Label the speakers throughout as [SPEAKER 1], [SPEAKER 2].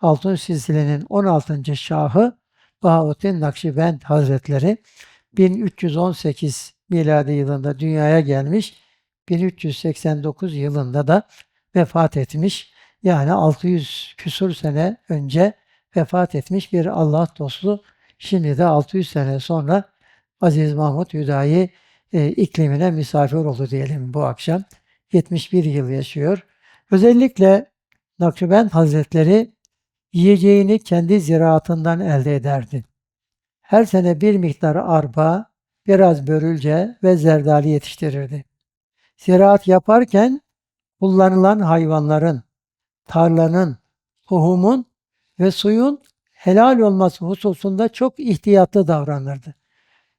[SPEAKER 1] Altın Silsile'nin 16. şahı Bahattin Nakşibend Hazretleri 1318 miladi yılında dünyaya gelmiş. 1389 yılında da vefat etmiş. Yani 600 küsur sene önce vefat etmiş bir Allah dostu. Şimdi de 600 sene sonra Aziz Mahmut Hüdayi e, iklimine misafir oldu diyelim bu akşam. 71 yıl yaşıyor. Özellikle Nakşibend Hazretleri yiyeceğini kendi ziraatından elde ederdi. Her sene bir miktar arpa, biraz börülce ve zerdali yetiştirirdi. Ziraat yaparken kullanılan hayvanların, tarlanın, tohumun ve suyun helal olması hususunda çok ihtiyatlı davranırdı.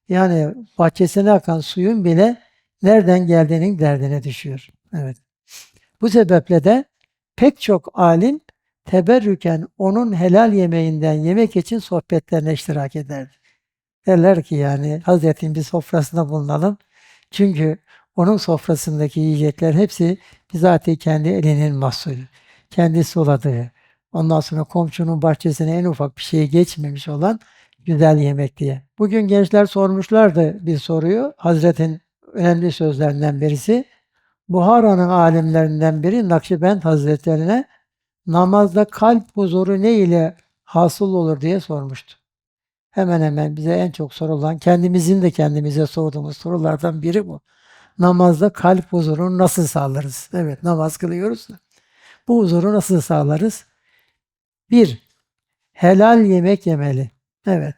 [SPEAKER 1] Yani bahçesine akan suyun bile nereden geldiğinin derdine düşüyor. Evet. Bu sebeple de pek çok alim teberrüken onun helal yemeğinden yemek için sohbetlerine iştirak ederdi. Derler ki yani Hazretin bir sofrasında bulunalım. Çünkü onun sofrasındaki yiyecekler hepsi bizatihi kendi elinin mahsulü. Kendi suladığı. Ondan sonra komşunun bahçesine en ufak bir şey geçmemiş olan güzel yemek diye. Bugün gençler sormuşlardı bir soruyu. Hazretin önemli sözlerinden birisi. Buhara'nın alimlerinden biri Nakşibend Hazretlerine namazda kalp huzuru ne ile hasıl olur diye sormuştu. Hemen hemen bize en çok sorulan, kendimizin de kendimize sorduğumuz sorulardan biri bu. Namazda kalp huzurunu nasıl sağlarız? Evet, namaz kılıyoruz da. Bu huzuru nasıl sağlarız? Bir, helal yemek yemeli. Evet.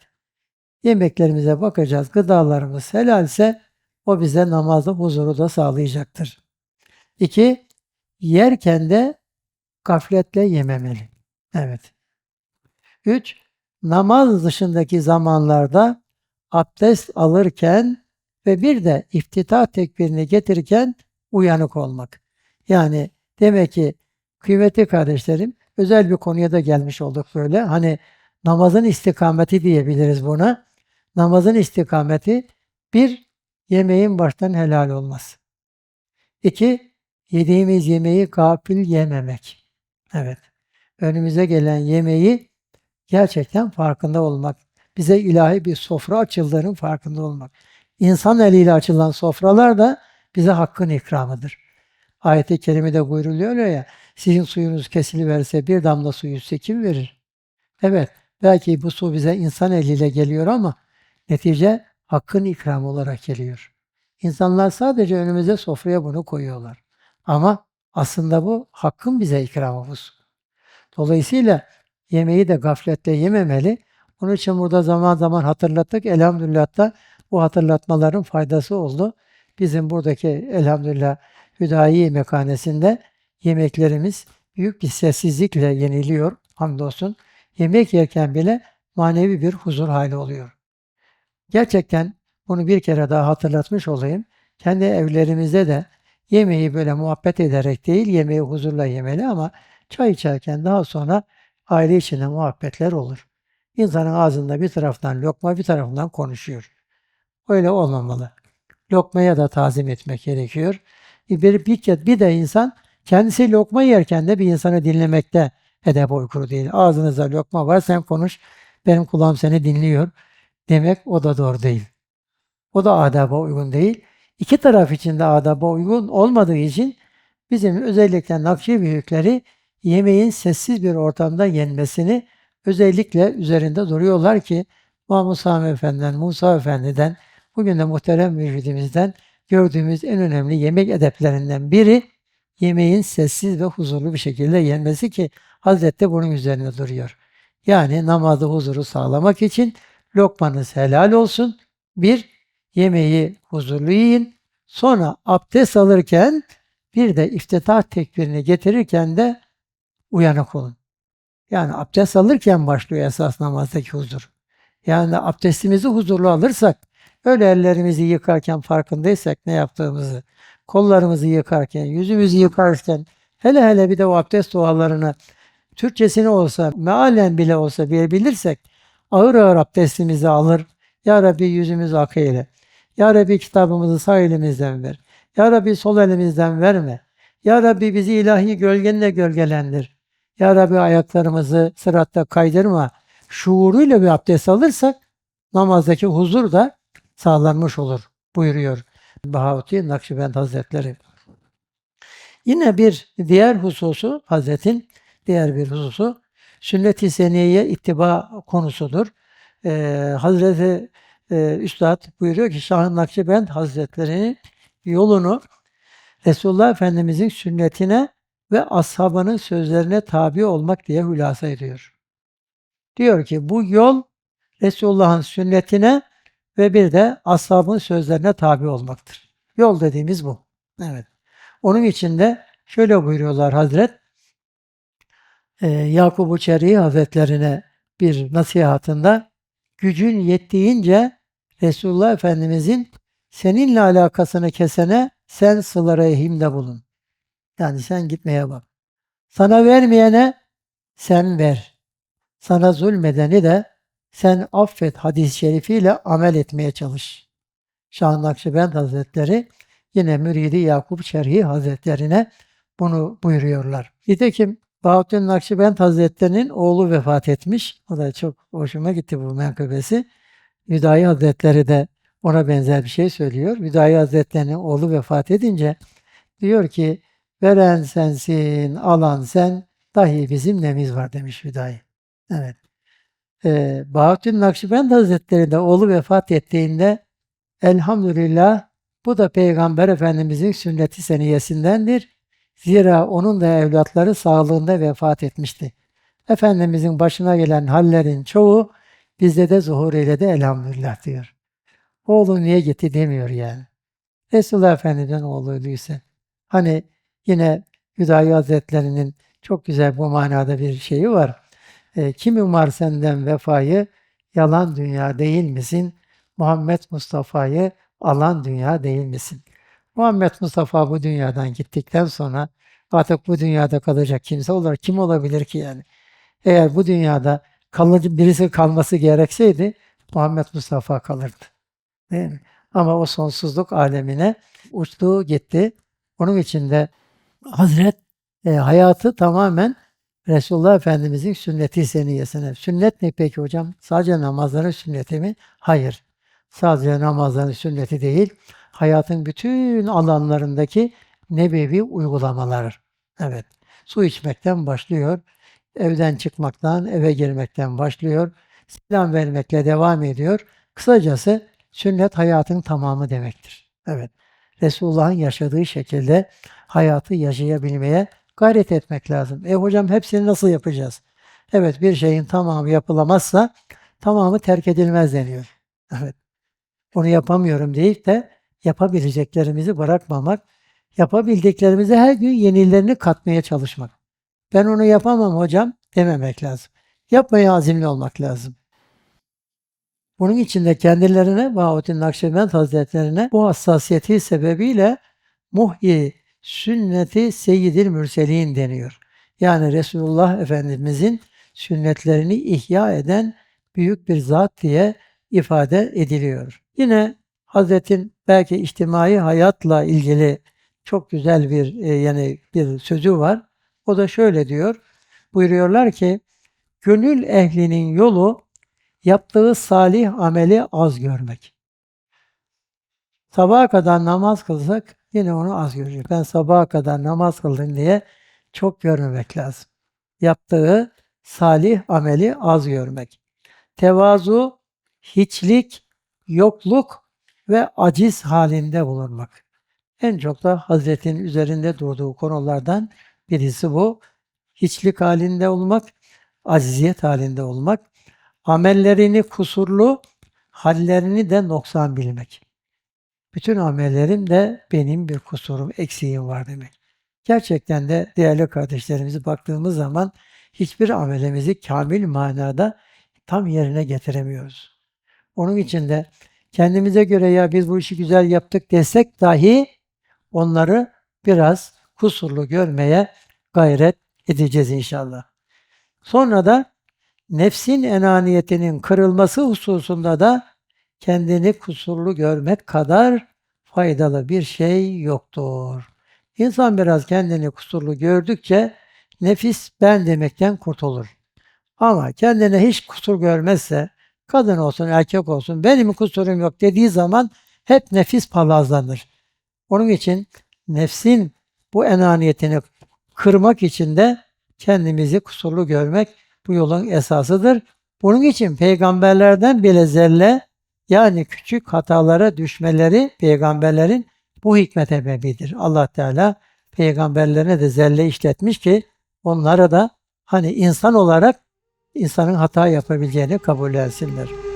[SPEAKER 1] Yemeklerimize bakacağız. Gıdalarımız helalse o bize namazda huzuru da sağlayacaktır. İki, yerken de gafletle yememeli. Evet. Üç, namaz dışındaki zamanlarda abdest alırken ve bir de iftitah tekbirini getirirken uyanık olmak. Yani demek ki kıymetli kardeşlerim özel bir konuya da gelmiş olduk böyle. Hani namazın istikameti diyebiliriz buna. Namazın istikameti bir, yemeğin baştan helal olması. İki, yediğimiz yemeği gafil yememek. Evet. Önümüze gelen yemeği gerçekten farkında olmak. Bize ilahi bir sofra açıldığının farkında olmak. İnsan eliyle açılan sofralar da bize hakkın ikramıdır. Ayet-i kerimede buyruluyor ya, sizin suyunuz kesiliverse bir damla suyu size kim verir? Evet, belki bu su bize insan eliyle geliyor ama netice hakkın ikramı olarak geliyor. İnsanlar sadece önümüze sofraya bunu koyuyorlar. Ama aslında bu hakkın bize ikramı bu. Dolayısıyla yemeği de gafletle yememeli. Onun için burada zaman zaman hatırlattık. Elhamdülillah da bu hatırlatmaların faydası oldu. Bizim buradaki elhamdülillah Hüdayi mekanesinde yemeklerimiz büyük bir sessizlikle yeniliyor. Hamdolsun. Yemek yerken bile manevi bir huzur hali oluyor. Gerçekten bunu bir kere daha hatırlatmış olayım. Kendi evlerimizde de yemeği böyle muhabbet ederek değil, yemeği huzurla yemeli ama çay içerken daha sonra aile içinde muhabbetler olur. İnsanın ağzında bir taraftan lokma bir tarafından konuşuyor. Öyle olmamalı. Lokmaya da tazim etmek gerekiyor. Bir, bir, bir, de insan kendisi lokma yerken de bir insanı dinlemekte edep uykuru değil. Ağzınızda lokma var sen konuş benim kulağım seni dinliyor demek o da doğru değil. O da adaba uygun değil. İki taraf için de adaba uygun olmadığı için bizim özellikle Nakşi büyükleri yemeğin sessiz bir ortamda yenmesini özellikle üzerinde duruyorlar ki Mahmud Sami Efendi'den, Musa Efendi'den, bugün de muhterem mürşidimizden gördüğümüz en önemli yemek edeplerinden biri yemeğin sessiz ve huzurlu bir şekilde yenmesi ki Hazret de bunun üzerine duruyor. Yani namazda huzuru sağlamak için lokmanız helal olsun. Bir, yemeği huzurlu yiyin. Sonra abdest alırken bir de iftitah tekbirini getirirken de uyanık olun. Yani abdest alırken başlıyor esas namazdaki huzur. Yani abdestimizi huzurlu alırsak, öyle ellerimizi yıkarken farkındaysak ne yaptığımızı, kollarımızı yıkarken, yüzümüzü yıkarken, hele hele bir de o abdest dualarını Türkçesini olsa, mealen bile olsa bilebilirsek, ağır ağır abdestimizi alır. Ya Rabbi yüzümüzü ak eyle. Ya Rabbi kitabımızı sağ elimizden ver. Ya Rabbi sol elimizden verme. Ya Rabbi bizi ilahi gölgenle gölgelendir. Ya Rabbi ayaklarımızı sıratta kaydırma şuuruyla bir abdest alırsak namazdaki huzur da sağlanmış olur buyuruyor Bahavuddin Nakşibend Hazretleri. Yine bir diğer hususu Hazretin diğer bir hususu sünnet-i seniyeye ittiba konusudur. Ee, Hazreti e, Üstad buyuruyor ki Şah-ı Nakşibend Hazretleri'nin yolunu Resulullah Efendimizin sünnetine ve ashabının sözlerine tabi olmak diye hülasa ediyor. Diyor ki bu yol Resulullah'ın sünnetine ve bir de ashabın sözlerine tabi olmaktır. Yol dediğimiz bu. Evet. Onun için de şöyle buyuruyorlar Hazret e, Yakup Uçeri Hazretlerine bir nasihatında gücün yettiğince Resulullah Efendimizin seninle alakasını kesene sen sıla rahimde bulun. Yani sen gitmeye bak. Sana vermeyene sen ver. Sana zulmedeni de sen affet hadis-i şerifiyle amel etmeye çalış. Şah Nakşibend Hazretleri yine müridi Yakup Şerhi Hazretlerine bunu buyuruyorlar. Nitekim Bahattin Nakşibend Hazretleri'nin oğlu vefat etmiş. O da çok hoşuma gitti bu menkıbesi. Hüdayi Hazretleri de ona benzer bir şey söylüyor. Hüdayi Hazretleri'nin oğlu vefat edince diyor ki veren sensin, alan sen, dahi bizim nemiz var demiş Hüdayi. Evet. Ee, Bahattin Nakşibend Hazretleri de oğlu vefat ettiğinde elhamdülillah bu da Peygamber Efendimizin sünneti seniyesindendir. Zira onun da evlatları sağlığında vefat etmişti. Efendimizin başına gelen hallerin çoğu bizde de zuhur eyledi elhamdülillah diyor. Oğlu niye gitti demiyor yani. Resulullah Efendimiz'in oğluyduysa. Hani yine Hüdayi Hazretleri'nin çok güzel bu manada bir şeyi var. E, kim umar senden vefayı, yalan dünya değil misin? Muhammed Mustafa'yı alan dünya değil misin? Muhammed Mustafa bu dünyadan gittikten sonra artık bu dünyada kalacak kimse olur. Kim olabilir ki yani? Eğer bu dünyada kalıcı birisi kalması gerekseydi Muhammed Mustafa kalırdı. Değil mi? Ama o sonsuzluk alemine uçtu gitti. Onun için de Hazret e, hayatı tamamen Resulullah Efendimizin sünneti seniyesine. Sünnet ne peki hocam? Sadece namazların sünneti mi? Hayır. Sadece namazların sünneti değil. Hayatın bütün alanlarındaki nebevi uygulamalar. Evet. Su içmekten başlıyor. Evden çıkmaktan, eve girmekten başlıyor. Selam vermekle devam ediyor. Kısacası sünnet hayatın tamamı demektir. Evet. Resulullah'ın yaşadığı şekilde hayatı yaşayabilmeye gayret etmek lazım. E hocam hepsini nasıl yapacağız? Evet bir şeyin tamamı yapılamazsa tamamı terk edilmez deniyor. Evet. Onu yapamıyorum deyip de yapabileceklerimizi bırakmamak, yapabildiklerimizi her gün yenilerini katmaya çalışmak. Ben onu yapamam hocam dememek lazım. Yapmaya azimli olmak lazım. Bunun için de kendilerine Bahattin Nakşibend Hazretlerine bu hassasiyeti sebebiyle muhyi sünneti seyyidil mürselin deniyor. Yani Resulullah Efendimizin sünnetlerini ihya eden büyük bir zat diye ifade ediliyor. Yine Hazretin belki içtimai hayatla ilgili çok güzel bir e, yani bir sözü var. O da şöyle diyor. Buyuruyorlar ki gönül ehlinin yolu yaptığı salih ameli az görmek. Sabaha kadar namaz kılsak yine onu az görecek. Ben sabaha kadar namaz kıldım diye çok görmemek lazım. Yaptığı salih ameli az görmek. Tevazu, hiçlik, yokluk ve aciz halinde bulunmak. En çok da Hazretin üzerinde durduğu konulardan birisi bu. Hiçlik halinde olmak, aciziyet halinde olmak, amellerini kusurlu, hallerini de noksan bilmek. Bütün amellerim de benim bir kusurum, eksiğim var demek. Gerçekten de değerli kardeşlerimizi baktığımız zaman hiçbir amelimizi kamil manada tam yerine getiremiyoruz. Onun için de kendimize göre ya biz bu işi güzel yaptık desek dahi onları biraz kusurlu görmeye gayret edeceğiz inşallah. Sonra da nefsin enaniyetinin kırılması hususunda da kendini kusurlu görmek kadar faydalı bir şey yoktur. İnsan biraz kendini kusurlu gördükçe nefis ben demekten kurtulur. Ama kendine hiç kusur görmezse, kadın olsun erkek olsun benim kusurum yok dediği zaman hep nefis palazlanır. Onun için nefsin bu enaniyetini kırmak için de kendimizi kusurlu görmek bu yolun esasıdır. Bunun için peygamberlerden bile zelle yani küçük hatalara düşmeleri peygamberlerin bu hikmet ebebidir. Allah Teala peygamberlerine de zelle işletmiş ki onlara da hani insan olarak insanın hata yapabileceğini kabul etsinler.